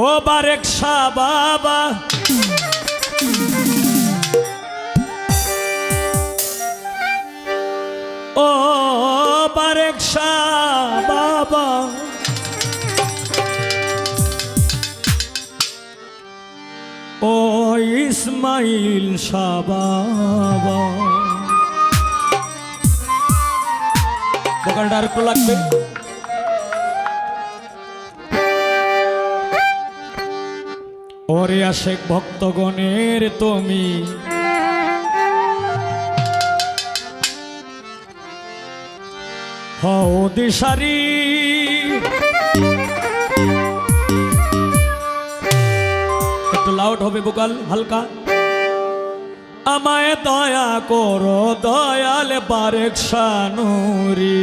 ও বারেক শাহ বাবা। ও বারেক শাহ বাবা। ও ইসমাইল শাহ বাবা। দোকানটা আর একটু লাগবে। পরে আসে ভক্তগণের তুমি। হিসারি একটু লাউড হবে বোকাল, হালকা। আমায় দয়া করো, দয়াল বারেক সানুরী।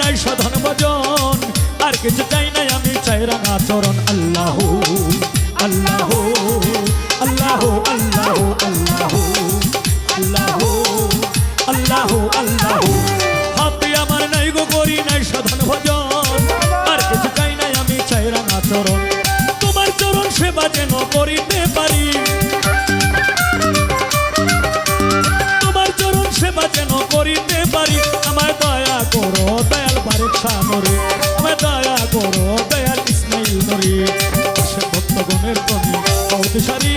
নাই সাধন ভজন। আর কিছু চাই নাই আমি চাই রাঙা চরণ আল্লাহ। মরে দয়া করো দয়াল ইসমাইল মরে ভক্তগণের কবি কৌতসারী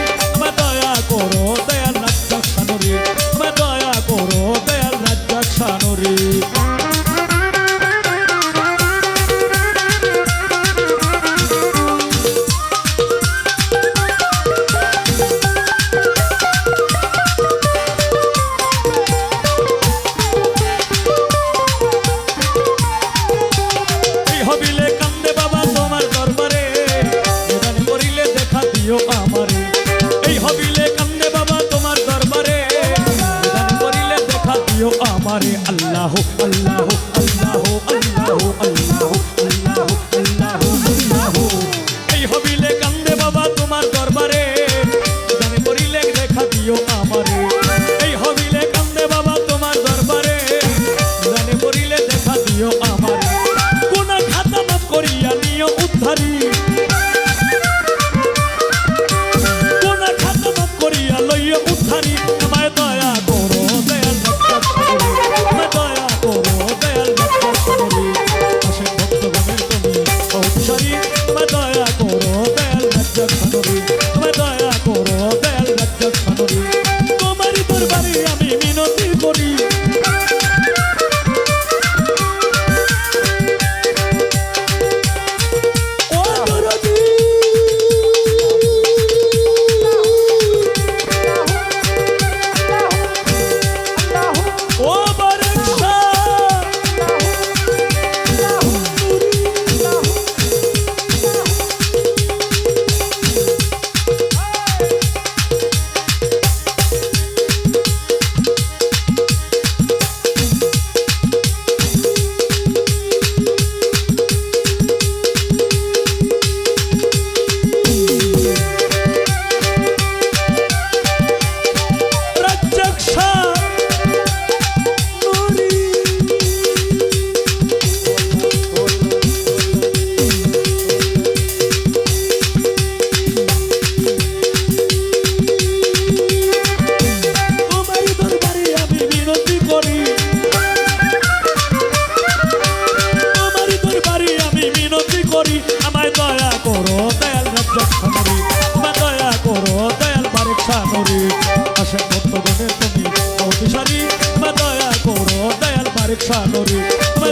তুমি। অভিসারী মা দয়া করো দয়াল পারে সানরে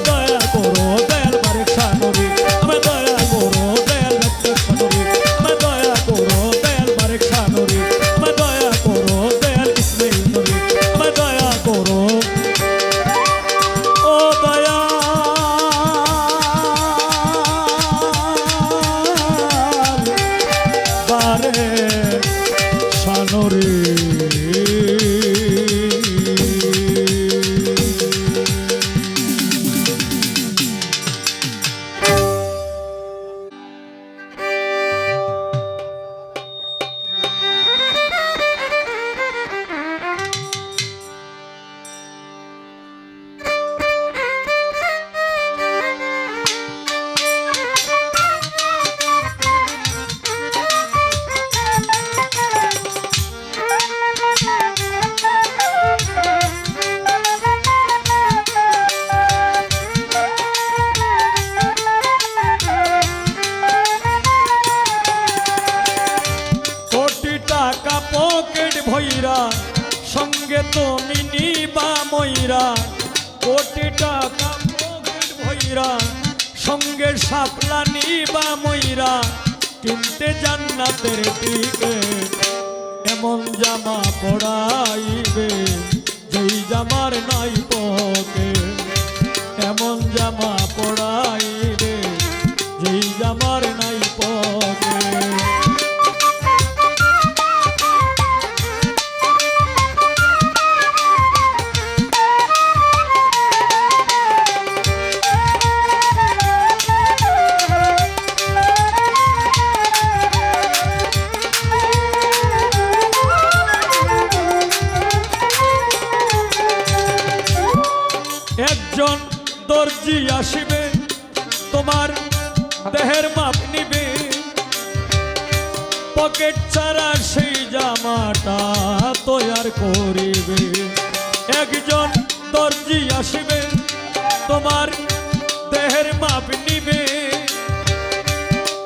দয়া জামা পড়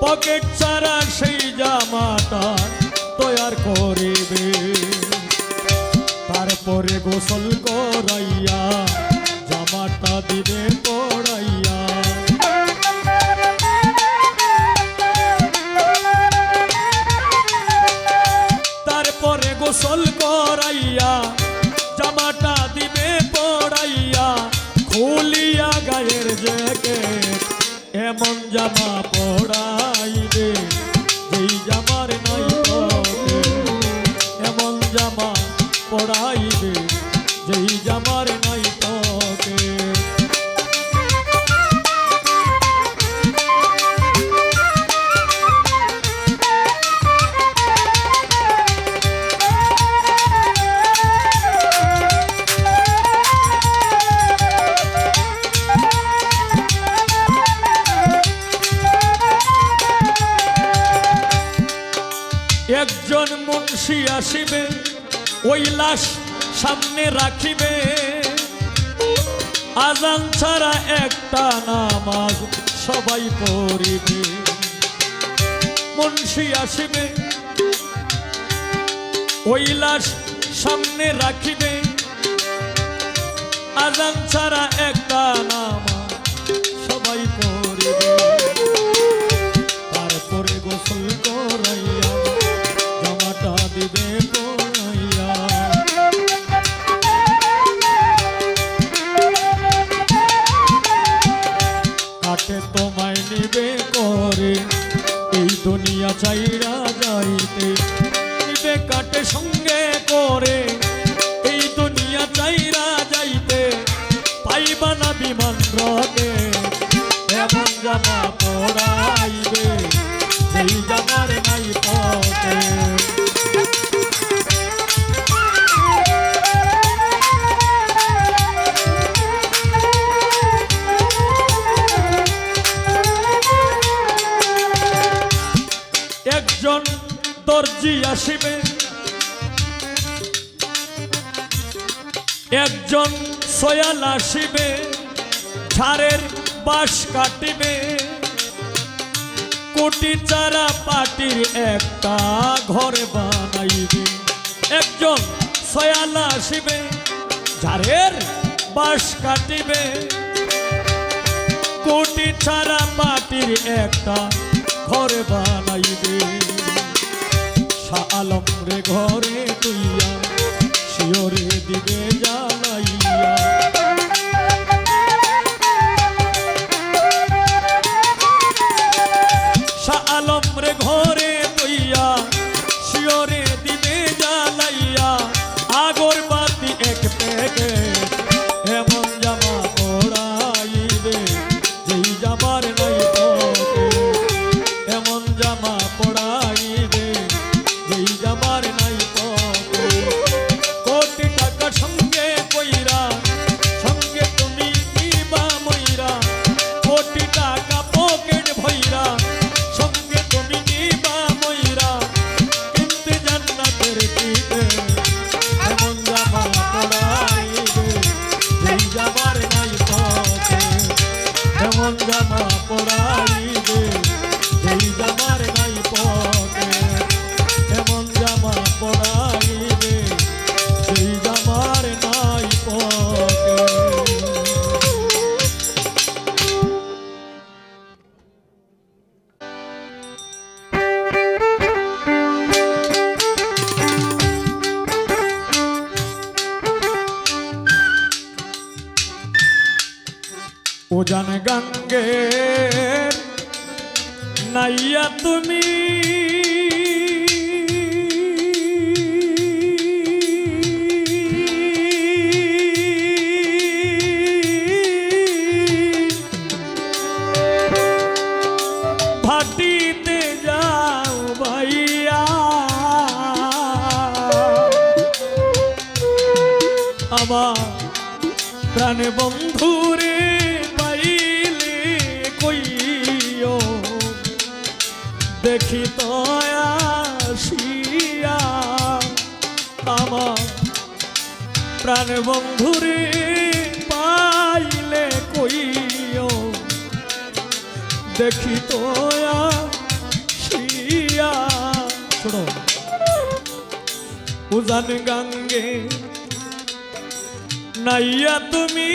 পকেট ছাড়া সেই জামাটা তৈয়ার করিবে। তারপরে গোসল করাইয়া জামাটা দিবে আসিবে, ওই লাশ সামনে রাখিবে। আজান ছাড়া একটা নামাজ সবাই পড়িবে। মুন্সি আসিবে, ওই লাশ সামনে রাখিবে। আজান ছাড়া একটা নামাজ you? একজন সয়াল আসিবে ছাড়ের বাস কাটিবে। কোটি চারা পাটির একটা ঘর বানাইবে। একজন সয়াল আসিবে, ঝাড়ের বাস কাটিবে। কোটি চারা পাটির একটা ঘর বানাইবে। শালম রে ঘরে তুইয়া শিওরে দিবে জ্বালাইয়া দেখি তো আসিয়া আমার প্রাণ বন্ধুরে পাইলে কইও। দেখি তো আসিয়া শোনো, উজান গঙ্গে নাইয়া তুমি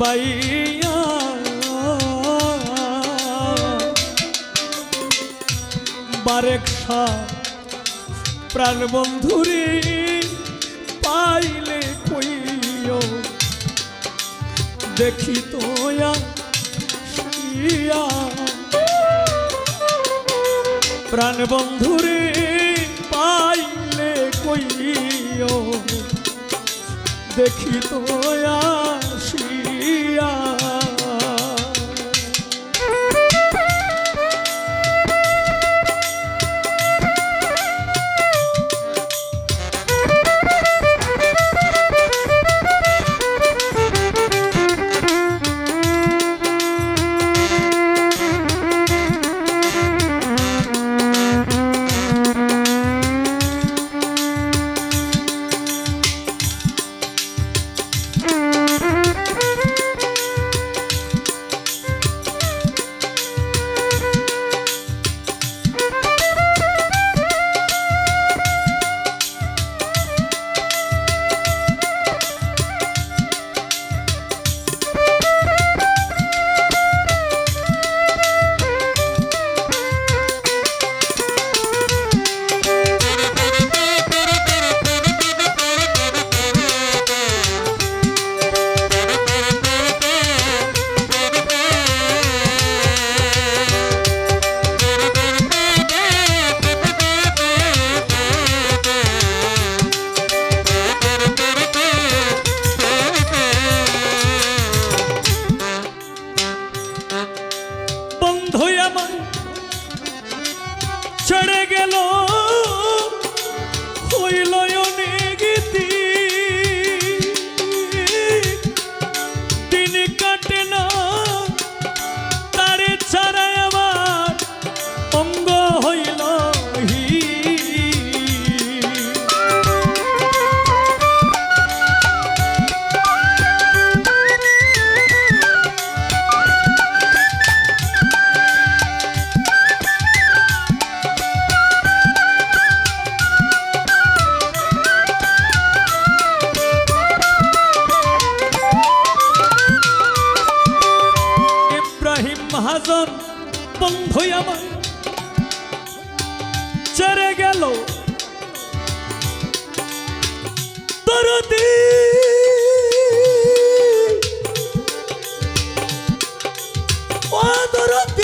বাইয়া প্রাণ বন্ধুরে পাইলে কইও দেখি তোয়া প্রাণ বন্ধুরে পাইলে কইও দেখি তোয়া 鱼儿 মহাজন বন্ধু আমার চেরে গেল। তরদি ও তরদি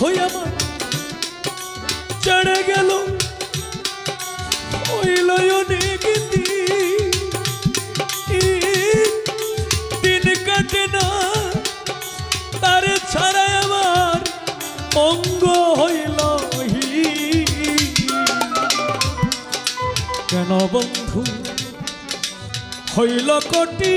বন্ধু আমার চড়ে গেল। হইল অনেক দিন দিন কাটে না, তার ছাড়া আমার অঙ্গ হইল। কেন বন্ধু, হইল কটি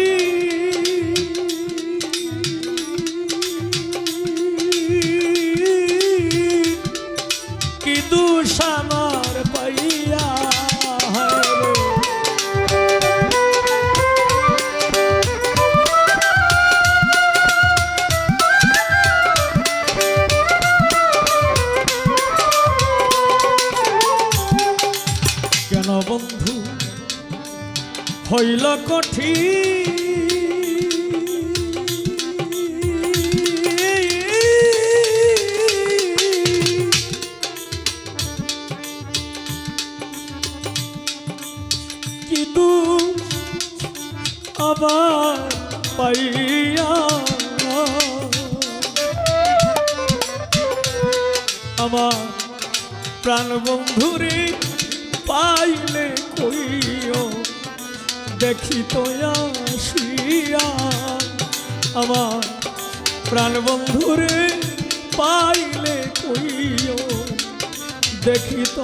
হইল কঠিন কিন্তু আবার পাইয়া আমার প্রাণ বন্ধুরে দেখি তো আসিয়া আমার প্রাণবন্ধুরে পাইলে কইও দেখিত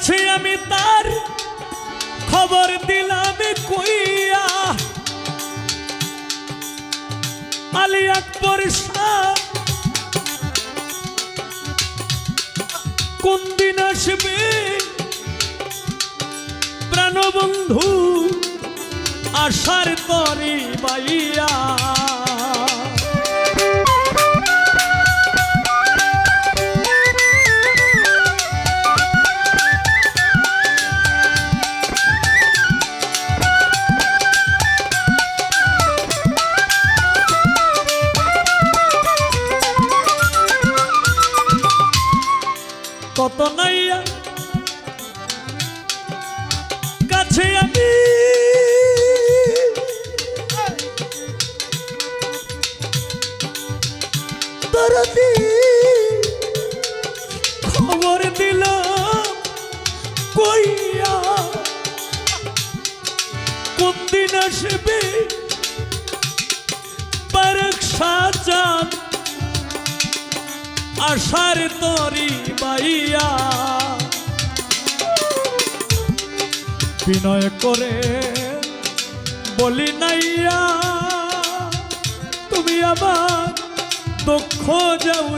কাছে আমি তার খবর দিলাম কইয়া? আলী আকবর কোন দিন আসবে প্রাণবন্ধু আশার তরি বাইয়া কত নাইয়া? কাছে আমি। খবর দিল কইয়া কোন দিন আসবে আশার তরি বাইয়া বিনয় করে বলি নাইয়া তুমি আবার দুঃখ যাও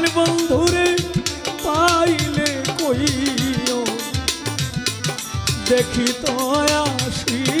প্রাণ বন্ধুরে পাইলে কইও দেখি তো আসিয়া